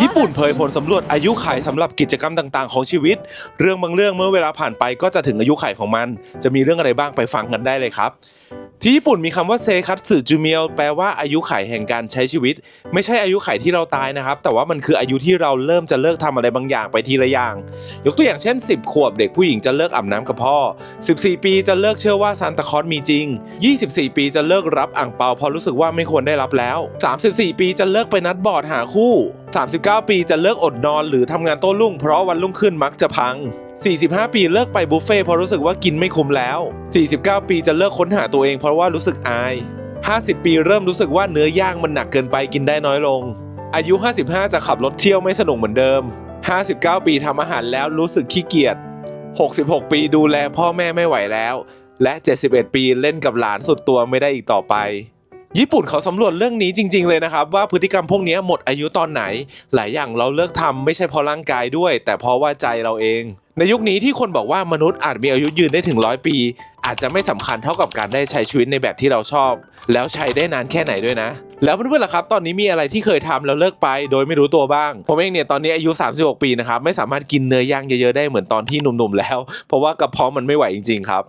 ญี่ปุ่นเผยผลสำรวจอายุไขสำหรับกิจกรรมต่างๆ ของชีวิต เรื่องบางเรื่องเมื่อเวลาผ่านไปก็จะถึงอายุไขของมัน จะมีเรื่องอะไรบ้างไปฟังกันได้เลยครับ ที่ญี่ปุ่นมีคำว่าเซคัตสึจูเมียวแปลว่าอายุไขแห่งการใช้ชีวิต ไม่ใช่อายุไขที่เราตายนะครับ แต่ว่ามันคืออายุที่เราเริ่มจะเลิกทำอะไรบางอย่างไปทีละอย่าง ยกตัวอย่างเช่น 10 ขวบเด็กผู้หญิงจะเลิกอาบน้ำกับพ่อ 14 ปีจะเลิกเชื่อว่าซานตาคอสมีจริง 24 ปีจะเลิกรับอ่างเปาเพราะรู้สึกว่าไม่ควรได้รับแล้ว 34 ปีจะเลิกไปนัดบอร์ดหาคู่ 39 ปีจะเลิกอดนอนหรือทำงานโต้รุ่งเพราะวันรุ่งขึ้นมักจะพัง 45 ปีเลิกไปบุฟเฟ่เพราะรู้สึกว่ากินไม่คุ้มแล้ว 49 ปีจะเลิกค้นหาตัวเองเพราะว่ารู้สึกอาย 50 ปีเริ่มรู้สึกว่าเนื้อย่างมันหนักเกินไปกินได้น้อยลง อายุ 55 จะขับรถเที่ยวไม่สนุกเหมือนเดิม 59 ปีทำอาหารแล้วรู้สึกขี้เกียจ 66 ปีดูแลพ่อแม่ไม่ไหวแล้ว และ 71 ปีเล่นกับหลานสุดตัวไม่ได้อีกต่อไป ญี่ปุ่นเขาสำรวจเรื่องนี้จริง ๆ เลยนะครับ ว่าพฤติกรรมพวกนี้หมดอายุตอนไหน หลายอย่างเราเลิกทำไม่ใช่เพราะร่างกายด้วย แต่เพราะว่าใจเราเอง ในยุคนี้ที่คนบอกว่ามนุษย์อาจมีอายุยืนได้ถึงร้อยปี อาจจะไม่สำคัญเท่ากับการได้ใช้ชีวิตในแบบที่เราชอบ แล้วใช้ได้นานแค่ไหนด้วยนะ แล้วเพื่อนๆล่ะครับ ตอนนี้มีอะไรที่เคยทำแล้วเลิกไป โดยไม่รู้ตัวบ้าง ผมเองเนี่ยตอนนี้อายุ 36 ปีนะครับไม่สามารถกินเนื้อย่างเยอะๆได้เหมือนตอนที่หนุ่มๆแล้ว เพราะว่ากระเพาะมันไม่ไหวจริงๆครับ